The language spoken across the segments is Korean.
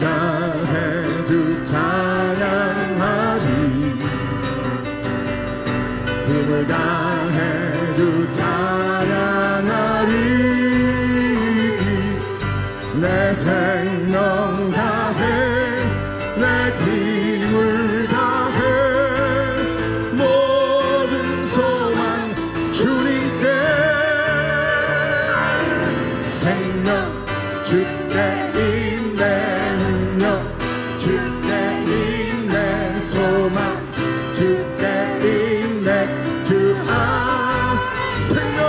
다해 주 찬양하리. 힘을 다해 주 찬양하리. 내 생명 다해 내 힘을 다해 모든 소망 주님께. 생명 주께 있네 아 생명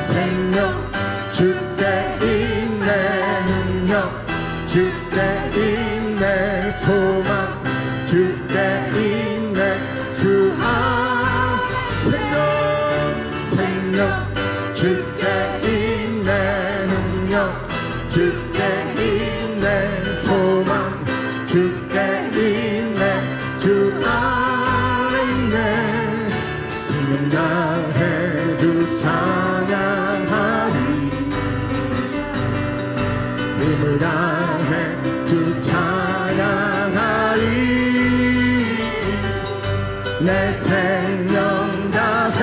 생명 주께 있네 능력 주께 있네 소망. 주께 있네 주아 생명 생명. 주께 있네 능력. 주께 있네 소망. 주께 힘을 다해 주 찬양하리. 내 생명 다해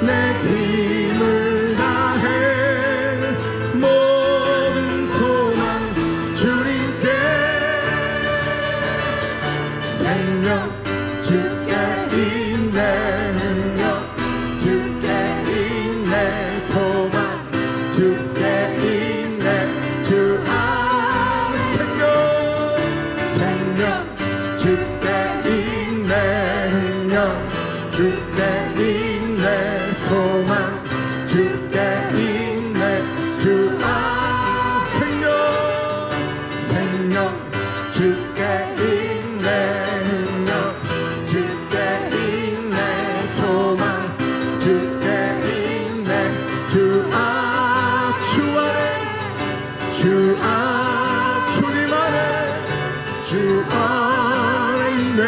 내 힘을 다해 모든 소망 주님께 생명 주께 있네 능력 주께 있네 소망 주 주께 있네 주께 있네 소망 주 안에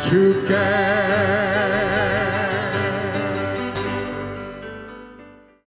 주께